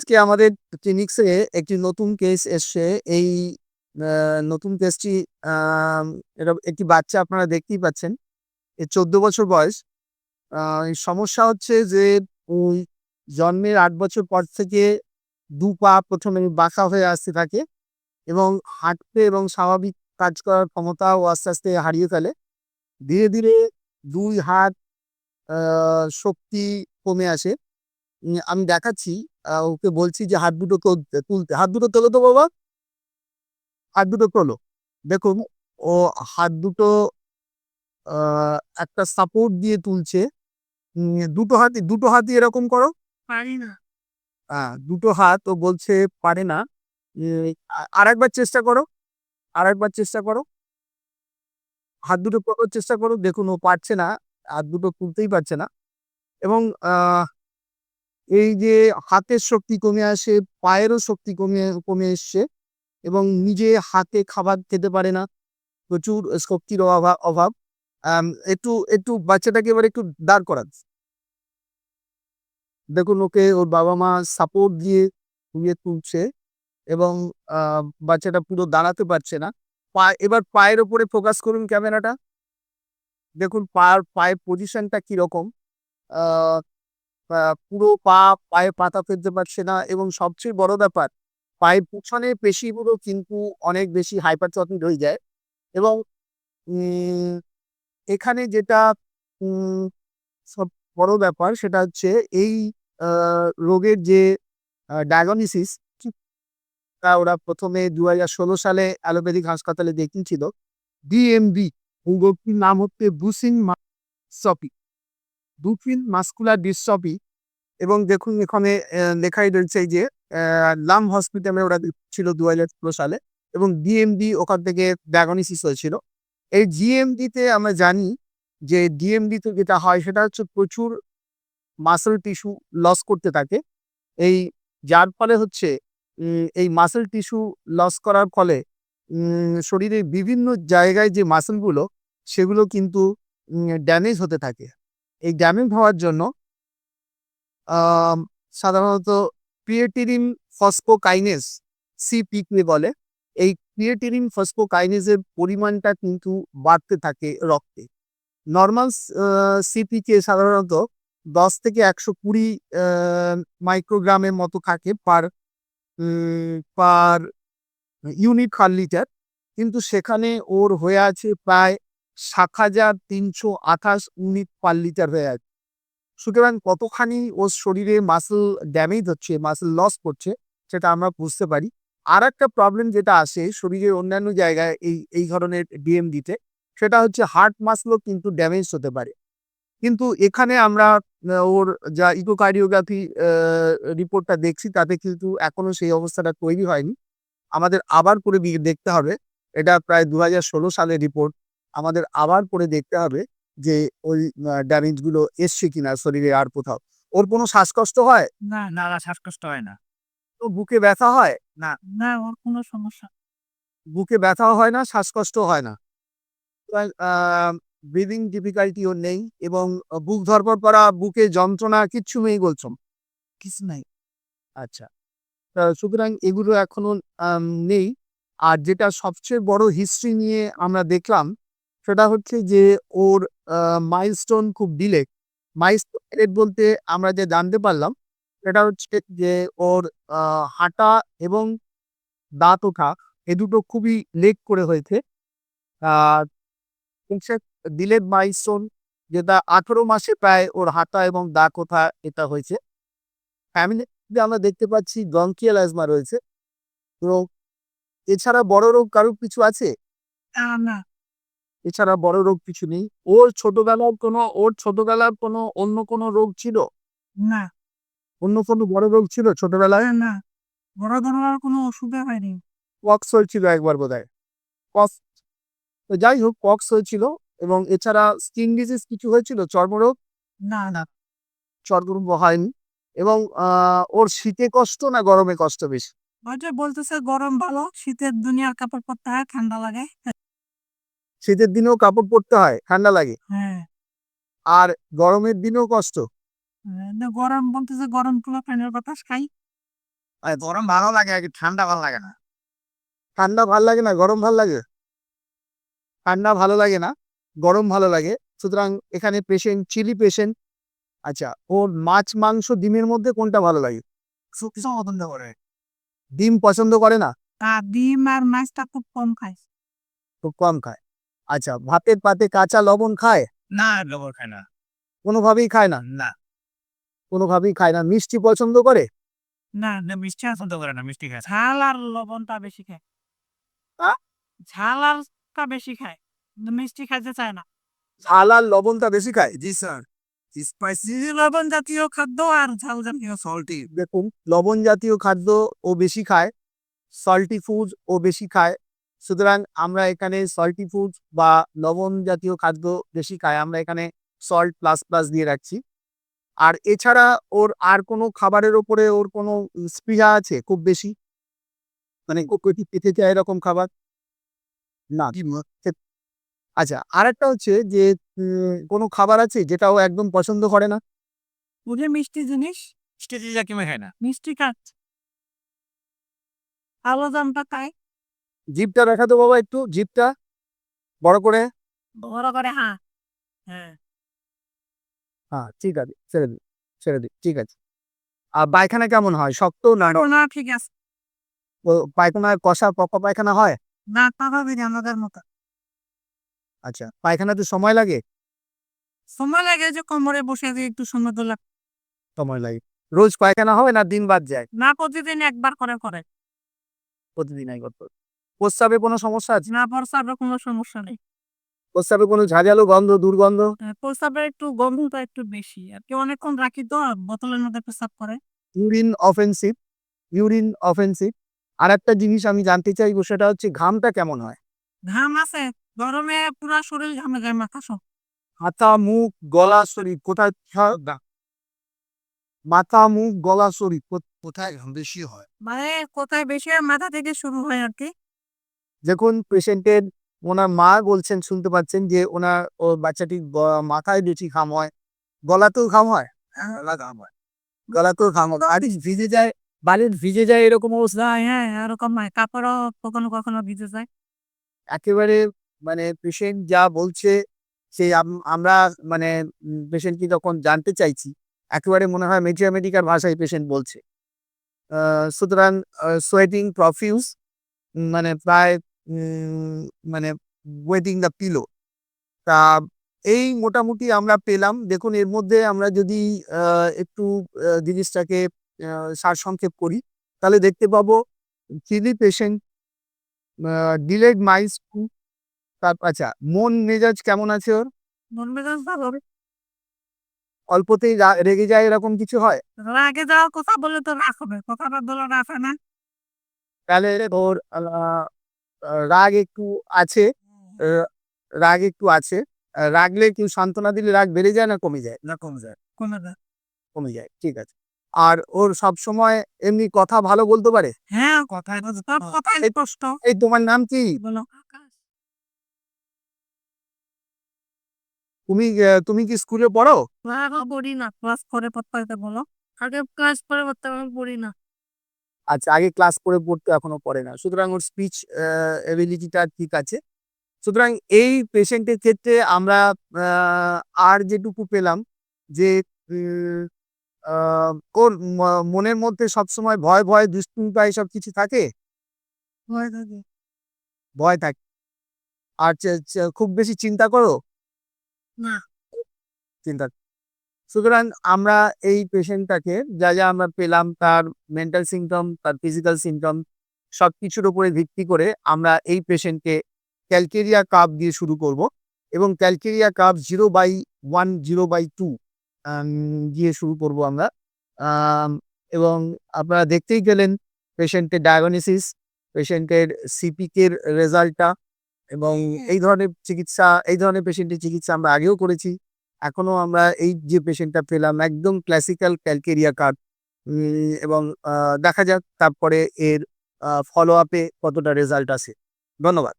আজকে আমাদের ক্লিনিক্সে একটি নতুন কেস এসছে। এই নতুন কেসটি একটি বাচ্চা আপনারা দেখতেই পাচ্ছেন। এর ১৪ বছর বয়স। সমস্যা হচ্ছে যে উম জন্মের আট বছর পর থেকে দু পা ১ম এ বাঁকা হয়ে আসতে থাকে এবং হাঁটতে এবং স্বাভাবিক কাজ করার ক্ষমতাও আস্তে, আস্তে হারিয়ে ফেলে। ধীরে, ধীরে দুই হাত শক্তি কমে আসে। আমি দেখাচ্ছি। ওকে বলছি যে হাত দুটো তুলতে। হাত দুটো তোলো তো বাবা। হাত দুটো তোলো। দেখুন ও হাত দুটো একটা সাপোর্ট দিয়ে তুলছে। দুটো হাতই দুটো হাতই এরকম করো। পারি না। আ দুটো হাত ও বলছে পারে না। আর একবার চেষ্টা করো। আর একবার চেষ্টা করো। হাত দুটো চেষ্টা করো। দেখুন ও পারছে না। হাত দুটো তুলতেই পারছে না। এবং আ এই যে হাতের শক্তি কমে আসে, পায়েরও শক্তি কমে কমে এসছে এবং নিজে হাতে খাবার খেতে পারে না। প্রচুর শক্তির অভাব অভাব। একটু, একটু বাচ্চাটাকে এবার একটু দাঁড় করান। দেখুন ওকে ওর বাবা-মা সাপোর্ট দিয়ে দিয়ে তুলছে এবং বাচ্চাটা পুরো দাঁড়াতে পারছে না। পা এবার পায়ের ওপরে ফোকাস করুন ক্যামেরাটা। দেখুন পার পায়ের পজিশনটা কীরকম। পুরো পা পায়ে পাতা ফেলতে পারছে না এবং সবচেয়ে বড় ব্যাপার, পায়ের পিছনের পেশিগুলো কিন্তু অনেক বেশি হাইপার হাইপারট্রফিড হয়ে যায় এবং এখানে যেটা সব বড় ব্যাপার সেটা হচ্ছে এই রোগের যে ডায়াগনিসিস ওরা ১ম এ ২০১৬ সালে অ্যালোপ্যাথিক হাসপাতালে দেখিয়েছিল। ডিএমডি এই রোগটির নাম হচ্ছে বুসিং মাসপি ডুফিন মাসকুলার ডিস্ট্রফি এবং দেখুন এখানে লেখাই রয়েছে যে লাম হসপিটালে ওরা ছিল ২০১৬ সালে এবং ডিএমডি ওখান থেকে ডায়াগনোসিস হয়েছিল। এই জিএমডি তে আমরা জানি যে ডিএমডি তে যেটা হয় সেটা হচ্ছে প্রচুর মাসল টিস্যু লস করতে থাকে। এই যার ফলে হচ্ছে এই মাসল টিস্যু লস করার ফলে শরীরের বিভিন্ন জায়গায় যে মাসলগুলো সেগুলো কিন্তু ড্যামেজ হতে থাকে। এই ড্যামেজ হওয়ার জন্য সাধারণত ক্রিয়েটিনিন ফসফোকাইনেজ সিপিকে বলে। এই ক্রিয়েটিনিন ফসফোকাইনেজ এর পরিমাণটা কিন্তু বাড়তে থাকে রক্তে। নর্মাল সিপিকে সাধারণত ১০ থেকে একশো কুড়ি মাইক্রোগ্রামের মতো থাকে পার পার ইউনিট পার লিটার। কিন্তু সেখানে ওর হয়ে আছে প্রায় ৭৩২৮ ইউনিট পার লিটার হয়ে আছে। সুতরাং কতখানি ওর শরীরে মাসল ড্যামেজ হচ্ছে, মাসল লস করছে সেটা আমরা বুঝতে পারি। আর একটা প্রবলেম যেটা আসে শরীরের অন্যান্য জায়গায় এই, এই ধরনের ডিএমডি তে সেটা হচ্ছে হার্ট মাসলও কিন্তু ড্যামেজ হতে পারে। কিন্তু এখানে আমরা ওর যা ইকোকার্ডিওগ্রাফি রিপোর্টটা দেখছি তাতে কিন্তু এখনও সেই অবস্থাটা তৈরি হয়নি। আমাদের আবার করে দেখতে হবে। এটা প্রায় ২০১৬ সালের রিপোর্ট। আমাদের আবার করে দেখতে হবে যে ওই আ ড্যামেজগুলো এসছে কিনা শরীরে আর কোথাও। ওর কোনো শ্বাসকষ্ট হয়? না, না, না শ্বাসকষ্ট হয় না। তো বুকে ব্যথা হয়? না, না ওর কোনো সমস্যা বুকে ব্যথাও হয় না, শ্বাসকষ্ট হয় না। আ ডিফিকাল্টি ওর নেই এবং বুক ধড়ফড় করা, বুকে যন্ত্রণা কিচ্ছু নেই বলছো? কিছু নাই। আচ্ছা। সুতরাং এগুলো এখনও নেই। আর যেটা সবচেয়ে বড় হিস্ট্রি নিয়ে আমরা দেখলাম সেটা হচ্ছে যে ওর মাইলস্টোন খুব ডিলে। মাইলস্টোন বলতে আমরা যে জানতে পারলাম সেটা হচ্ছে যে ওর হাঁটা এবং দাঁত ওঠা এ দুটো খুবই লেট করে হয়েছে। আর ডিলেড মাইলস্টোন যেটা ১৮ মাসে প্রায় ওর হাঁটা এবং দাঁত ওঠা এটা হয়েছে। ফ্যামিলিতে আমরা দেখতে পাচ্ছি ব্রঙ্কিয়াল অ্যাজমা রয়েছে। তো এছাড়া বড় রোগ কারোর কিছু আছে? না, এছাড়া বড় রোগ কিছু নেই। ওর ছোটবেলার কোনো ওর ছোটবেলার কোনো অন্য কোনো রোগ ছিল? না, অন্য কোনো বড় রোগ ছিল ছোটবেলায়? না। বড় ধরনের কোনো অসুবিধা হয়নি। পক্স হয়েছিল একবার বোধহয়। পক্স তো যাই হোক পক্স হয়েছিল এবং এছাড়া স্কিন ডিজিজ কিছু হয়েছিল? চর্মরোগ? না, না। চর্মরোগ হয়নি এবং ওর শীতে কষ্ট না গরমে কষ্ট বেশি? বলতেছে গরম ভালো, শীতের দুনিয়ার কাপড় পরতে হয়, ঠান্ডা লাগে। শীতের দিনেও কাপড় পরতে হয়, ঠান্ডা লাগে। হ্যাঁ, আর গরমের দিনেও কষ্ট? হ্যাঁ, না গরম বলতেছে গরম তুলা ফ্যানের বাতাস খাই। গরম ভালো লাগে আর ঠান্ডা ভালো লাগে না। ঠান্ডা ভালো লাগে না গরম ভালো লাগে? ঠান্ডা ভালো লাগে না গরম ভালো লাগে। সুতরাং এখানে পেশেন্ট চিলি পেশেন্ট আচ্ছা ওর মাছ মাংস ডিমের মধ্যে কোনটা ভালো লাগে? সবকিছু পছন্দ করে। ডিম পছন্দ করে না? ডিম আর মাছটা খুব কম খায়। খুব কম খায়। আচ্ছা ভাতের পাতে কাঁচা লবণ খায়? না লবণ খায় না। কোনোভাবেই খায় না? না। কোনোভাবেই খায় না। মিষ্টি পছন্দ করে? না না মিষ্টি পছন্দ করে না মিষ্টি খায়। ঝাল আর লবণটা বেশি খায়। ঝাল আরটা বেশি খায়। মিষ্টি খাইতে চায় না। ঝাল আর লবণটা বেশি খায়? জি স্যার। স্পাইসি লবণ জাতীয় খাদ্য আর ঝাল জাতীয় সল্টি। দেখুন লবণ জাতীয় খাদ্য ও বেশি খায় সল্টি ফুড ও বেশি খায় সুতরাং আমরা এখানে সল্টি ফুড বা লবণ জাতীয় খাদ্য বেশি খাই আমরা এখানে সল্ট প্লাস প্লাস দিয়ে রাখছি। আর এছাড়া ওর আর কোনো খাবারের ওপরে ওর কোনো স্পৃহা আছে খুব বেশি? মানে কটি পেতে চায় এরকম খাবার? না। আচ্ছা আর একটা হচ্ছে যে কোনো খাবার আছে যেটা ও একদম পছন্দ করে না? বুঝে মিষ্টি জিনিস? মিষ্টি জিনিস কিমে খায় না। মিষ্টি খাচ্ছে আলো জামটা খায় জিভটা দেখাতো বাবা একটু জিপটা। বড় করে। বড় করে হ্যাঁ। হ্যাঁ। হ্যাঁ ঠিক আছে ছেড়ে দিই ছেড়ে দিই ঠিক আছে। আর পায়খানা কেমন হয়? শক্ত না না ঠিক আছে। পায়খানা কষা পকা পায়খানা হয়? না আমাদের মতো। আচ্ছা পায়খানাতে সময় লাগে? সময় লাগে যে কোমরে বসে যে একটু সময় তো লাগে সময় লাগে। রোজ পায়খানা হবে না দিন বাদ যায়? না প্রতিদিন একবার করে করে। প্রতিদিন একবার করে। প্রস্রাবে কোনো সমস্যা আছে? না প্রস্রাবের কোনো সমস্যা নেই। প্রস্রাবে কোনো ঝাঁঝালো গন্ধ দুর্গন্ধ? হ্যাঁ, প্রস্রাবের একটু গন্ধটা একটু বেশি। আর কি অনেকক্ষণ রাখি তো বোতলের মধ্যে প্রস্রাব করে। Urine offensive urine offensive. আর একটা জিনিস আমি জানতে চাইব সেটা হচ্ছে ঘামটা কেমন হয়? ঘাম আছে। গরমে পুরা শরীর ঘামে যায় মাথা সব মাথা মুখ গলা শরীর কোথায় মাথা মুখ গলা শরীর কোথায় ঘাম বেশি হয়? মানে কোথায় বেশি হয়? মাথা থেকে শুরু হয় আর কি। দেখুন পেশেন্টের ওনার মা বলছেন, শুনতে পাচ্ছেন যে ওনার ও বাচ্চাটির গ- মাথায় বেশি ঘাম হয়, গলাতেও ঘাম হয় হ্যাঁ ঘাম হয়, গলাতেও ঘাম হয় আর ভিজে যায়, বালির ভিজে যায় এরকম অবস্থা হ্যাঁ এরকম হয় কাপড়ও কখনো কখনো ভিজে যায়। একেবারে মানে পেশেন্ট যা বলছে, সে আম- আমরা মানে পেশেন্টকে যখন জানতে চাইছি, একেবারে মনে হয় মেথিয়ামেটিকার ভাষায় পেশেন্ট বলছে। সুতরাং সোয়েটিং প্রফিউজ মানে প্রায় মানে ওয়েটিং দ্য পিলো তা এই মোটামুটি আমরা পেলাম। দেখুন এর মধ্যে আমরা যদি একটু জিনিসটাকে সারসংক্ষেপ করি তাহলে দেখতে পাবো চিলি পেশেন্ট ডিলেড মাইস তার আচ্ছা মন মেজাজ কেমন আছে ওর? মন মেজাজ ভালো। অল্পতেই রেগে যায় এরকম কিছু হয়? রাগে যাওয়া কথা বলে তো রাগ হবে কথাটা বলে রাখে না। তাহলে ওর রাগ একটু আছে রাগ একটু আছে রাগলে কেউ সান্ত্বনা দিলে রাগ বেড়ে যায় না কমে যায়? না কম যায়। কমে যায়। কমে যায় ঠিক আছে। আর ওর সব সময় এমনি কথা ভালো বলতে পারে? হ্যাঁ কথায় সব কথাই স্পষ্ট। এই তোমার নাম কি? বলো? তুমি তুমি কি স্কুলে পড়ো? পড়ি না। ক্লাস করে পড়তে বলো। আগে ক্লাস করে পড়তে পড়ি না। আচ্ছা আগে ক্লাস করে পড়তো এখনও পড়ে না। সুতরাং ওর স্পিচ এবিলিটিটা ঠিক আছে। সুতরাং এই পেশেন্টের ক্ষেত্রে আমরা আর যেটুকু পেলাম যে ওর মনের মধ্যে সবসময় ভয় ভয় দুশ্চিন্তা এসব কিছু থাকে? ভয় থাকে। ভয় থাকে। আর খুব বেশি চিন্তা করো? না। চিন্তা সুতরাং আমরা এই পেশেন্টটাকে যা যা আমরা পেলাম তার মেন্টাল সিমটম তার ফিজিক্যাল সিমটম সব কিছুর উপরে ভিত্তি করে আমরা এই পেশেন্টকে ক্যালকেরিয়া কাপ দিয়ে শুরু করব এবং Calcarea carb zero by one zero by two দিয়ে শুরু করব আমরা। আম, এবং আপনারা দেখতেই গেলেন পেশেন্টের ডায়াগনোসিস পেশেন্টের সিপিকের রেজাল্টটা এবং এই ধরনের চিকিৎসা এই ধরনের পেশেন্টের চিকিৎসা আমরা আগেও করেছি। এখনও আমরা এই যে পেশেন্টটা পেলাম, একদম ক্লাসিক্যাল ক্যালকেরিয়া কার্ড এবং দেখা যাক তারপরে এর ফলো আপে কতটা রেজাল্ট আছে ধন্যবাদ।